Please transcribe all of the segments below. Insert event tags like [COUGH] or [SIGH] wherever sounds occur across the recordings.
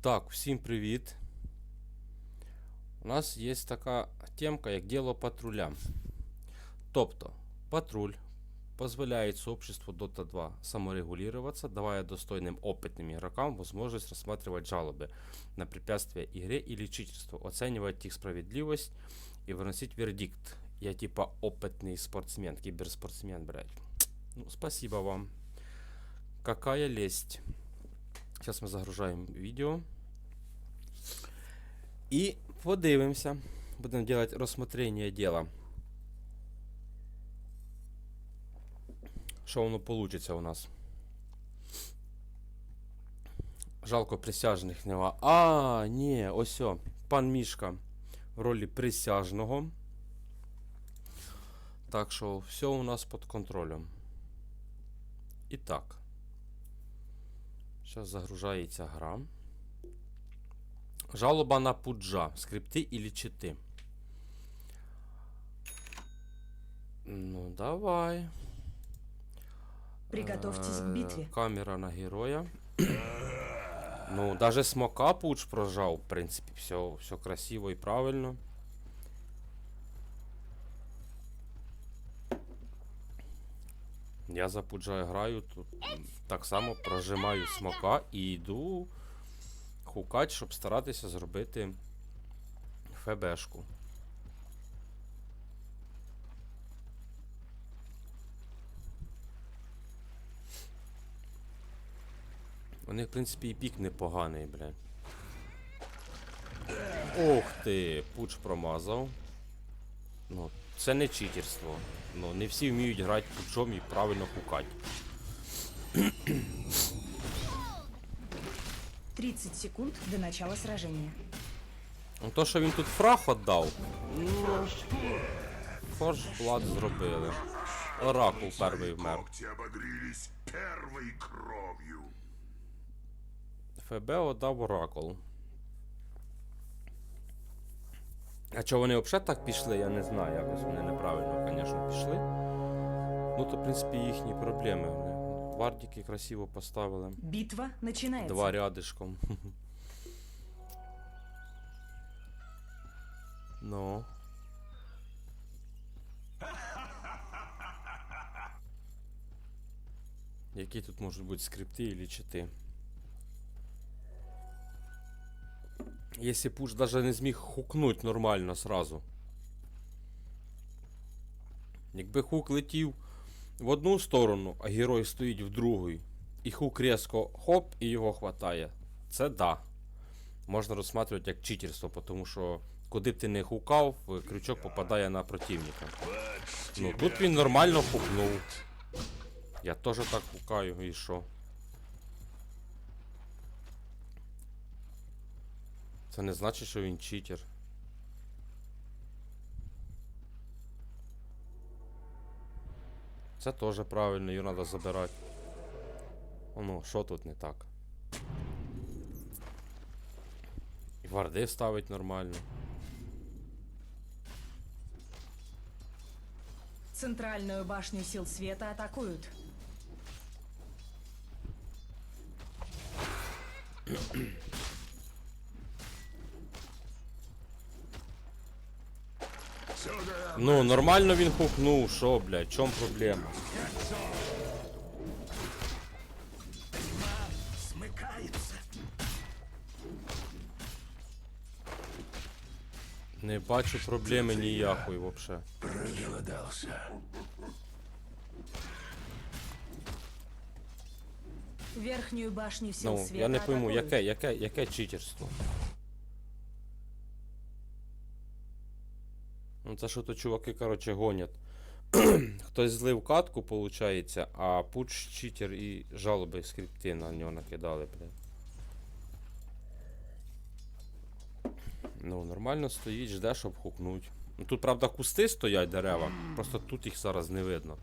Так, всім привіт. У нас є така темка, як діло патруля. Тобто, патруль позволяет сообществу Dota 2 саморегулироваться, давая достойным опытным игрокам возможность рассматривать жалобы на препятствия игре или читерство, оценивать их справедливость и выносить вердикт. Я типа опытный спортсмен, киберспортсмен, блядь. Ну, спасибо вам. Какая лесть. Зараз ми загружаємо відео. І подивимося. Будемо робити розсмотрення діла. Що воно вийде у нас? Жалко присяжних нема. А, ні, ось о. Пан Мішка в ролі присяжного. Так що все у нас під контролем. І так. Зараз загружається гра. Жалоба на пуджа. Скрипти или чити. Ну, давай. Приготовьтесь к Е, битве. Камера на героя. ну, даже смока пудж прожав, в принципі, все, все красиво і правильно. Я за пуджа граю, тут так само прожимаю смока і йду хукать, щоб старатися зробити ФБшку. У них, в принципі, і пік непоганий, бля. Ох ти, пуч промазав. Ну, це не читерство. Ну, не всі вміють грати пучом і правильно хукати. 30 секунд до начала сражения. Ну то, що він тут фраг отдав, ну. Форж Блад зробили. Оракул перший вмер. Первой. ФБ отдав Оракул. А чого вони взагалі так пішли, я не знаю. Якось вони неправильно, звісно, пішли. Ну, то, в принципі, їхні проблеми. Вардіки красиво поставили. Битва начинается. Два рядишком. Ну. Які тут можуть бути скрипти і чити? Якщо пуш даже не зміг хукнуть нормально сразу. Якби хук летів в одну сторону, а герой стоїть в другу, і хук різко хоп, і його хватає. Це да. Можна розсматривати як читерство, тому що куди б ти не хукав, крючок попадає на противника. Ну тут він нормально хукнув. Я теж так хукаю, і що? Це не значить, що він читер. Це теж правильно, її треба забирати. Ну, що тут не так? І варди ставить нормально. Центральную башню сил света атакуют. [CLEARS THROAT] Ну, нормально він хукнув, що, блядь, в чому проблема? Не бачу проблеми ніякої вообще. Проголодался. Верхнюю башню сил Ну, света я не пойму, атакуют. яке, яке, яке читерство? Ну, це що то чуваки, коротше, гонять. [CLEARS THROAT] Хтось злив катку, виходить, а пуч читер і жалоби скрипти на нього накидали, блядь. Ну, нормально стоїть, жде, щоб хукнуть. Ну, тут, правда, кусти стоять дерева, просто тут їх зараз не видно.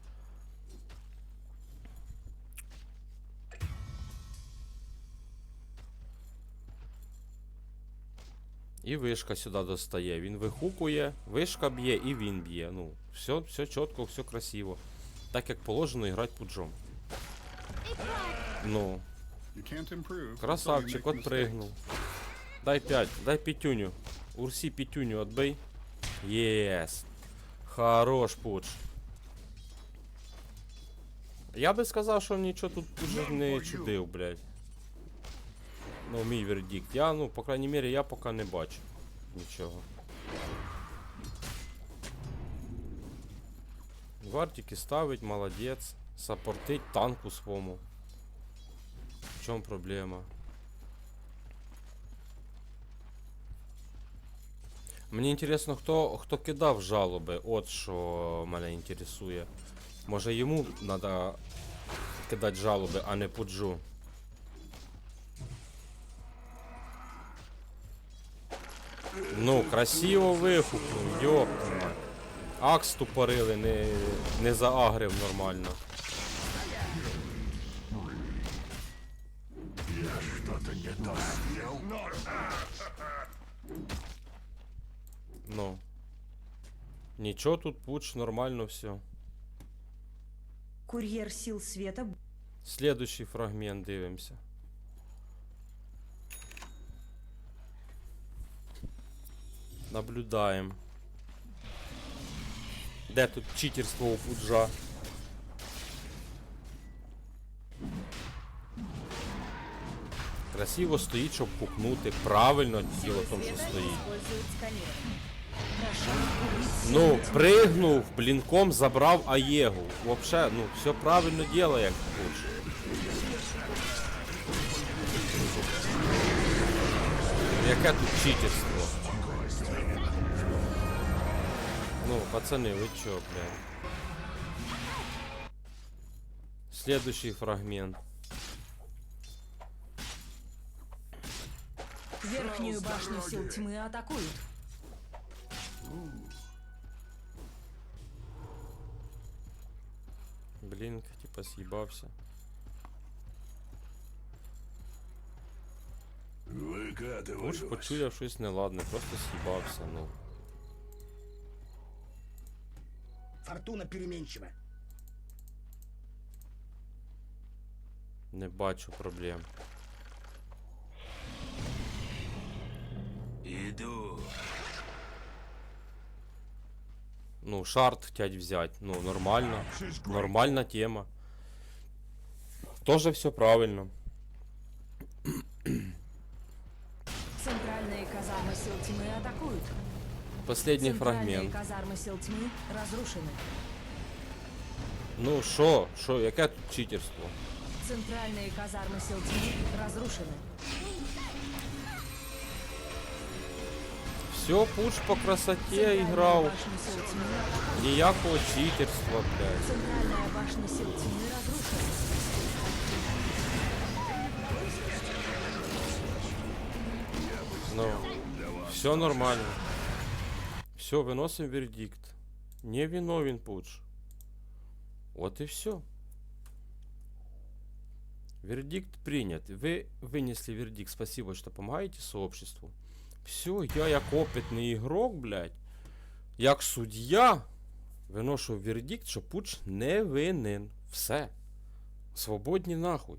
І вишка сюди достає. Він вихукує, вишка б'є і він б'є. Ну, все, все чітко, все красиво. Так як положено грати пуджом. Ну, красавчик, отпригнув. Дай 5, дай пятюню. Урси пятюню отбей. Єс. Хорош пуч. Я би сказав, що нічого тут уже не чудив, блядь. Ну, мій вердикт. Я, ну, по крайній мірі, я поки не бачу нічого. Гвардики ставить, молодець. Саппортить танку свому. В чому проблема? Мені інтересно, хто, хто кидав жалоби, от що мене інтересує. Може йому треба кидати жалоби, а не пуджу. Ну, красиво вихукнув, йоптана. Акс тупорили, не, не заагрив нормально. Что-то не то. Ну. Нічого тут пуч, нормально все. Курьер сил света Следующий фрагмент дивимося. Наблюдаємо. Де тут читерство у пуджа? Красиво стоїть, щоб пукнути. Правильно діло в тому, що стоїть. Ну, пригнув, блінком забрав Аєгу. Вообще, ну, все правильно діло, як пуч. Яке тут читерство? Ну, пацани, ви чо, блядь? Следующий фрагмент. Верхнюю башню сил тьмы атакуют. Блінк, типа, съебався. Выкатываю Пуч вас. почуяв щось неладне, просто съїбався, ну. Фортуна переменчива. Не бачу проблем. Иду. Ну, шарт хотять взять. Ну, нормально. Нормальна тема. Тоже все правильно. Центральные казармы сил тьмы атакуют. Последний фрагмент. казармы сил тьмы разрушены. Ну, що? Що, яке тут читерство? Центральные казармы сил тьмы разрушены. Все, пуш по красоте играл. Ніякого читерства, блядь. Центральная башня сил тьмы разрушена. Ну, все нормально. Все, выносим вердикт. Не виновен пуч. Вот и все. Вердикт принят. Вы вынесли вердикт. Спасибо, что помогаете сообществу. Все, я як опитний ігрок, блядь, як суддя, виношу вердикт, що пуч не винен. Все. Свободні нахуй.